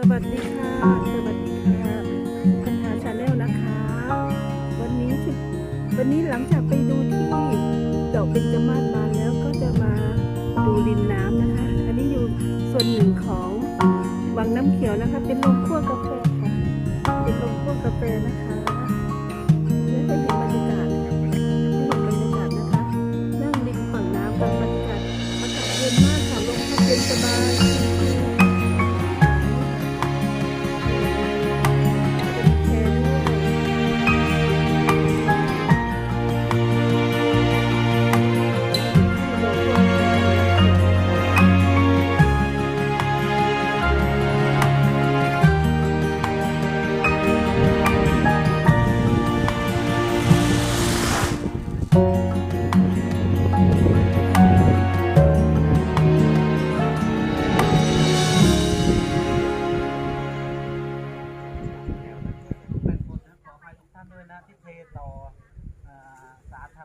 สวัสดีค่ะ สวัสดีค่ะพันธาชาแนลนะคะ วันนี้วันนี้หลังจากไปดูที่ดอกเป็นจมาศบานแล้วก็จะมาดูริมน้ำนะคะ อันนี้อยู่ส่วนหนึ่งของวังน้ำเขียวนะคะ เป็นโรงคั่วกาแฟ ที่เทต่อสาธาร